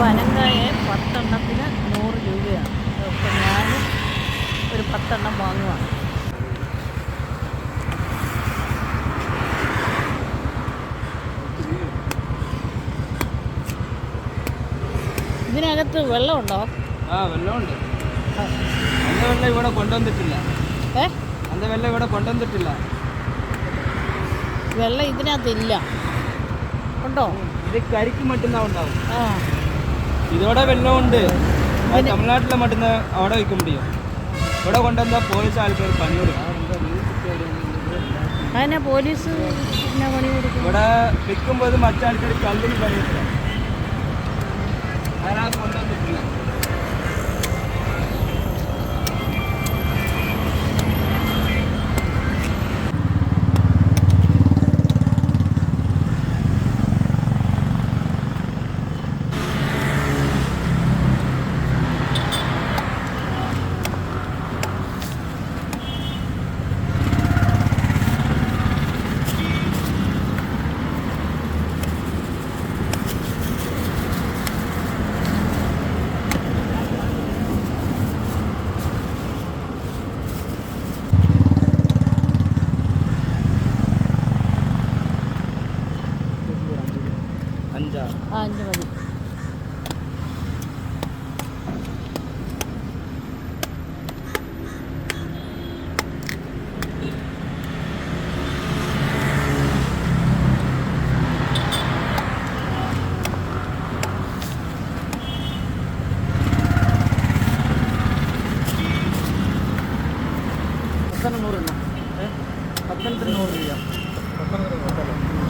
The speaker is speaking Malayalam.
പനങ്കായ പത്തെണ്ണത്തിന് നൂറ് രൂപയാണ്. അപ്പോൾ ഞാൻ ഒരു പത്തെണ്ണം വാങ്ങുവാണ്. ഇതിനകത്ത് വെള്ളമുണ്ടോ? ആ വെള്ളമുണ്ട്. അന്ത വെള്ളം ഇവിടെ കൊണ്ടുവന്നിട്ടില്ല. ഏ? അന്ത വെള്ളം ഇവിടെ കൊണ്ടുവന്നിട്ടില്ല. വെള്ളം ഇതിനകത്ത് ഇല്ല. ഉണ്ടോ? ഇത് കരിക്ക് മറ്റുന്നാ ഉണ്ടാവും ആ. ഇതോടെ വെള്ളമുണ്ട്. ഉണ്ട് തമിഴ്നാട്ടിലെ മട്ടുന്ന് അവിടെ വയ്ക്കാൻ മുടിയും ഇവിടെ കൊണ്ടുവന്ന പോലീസ് ആൾക്കാർ പണി കൊടുക്കും അതിനെ പോലീസ് പിന്നെ പണി കൊടുക്കും ഇവിടെ വിൽക്കുമ്പോൾ മറ്റാൾക്കാർ കല്ലിന് പണി കൊടുക്കാം അഞ്ച് മതി. പത്തനംതിട്ട നൂറ് രൂപ. പത്തനംതിട്ട നൂറ് രൂപ.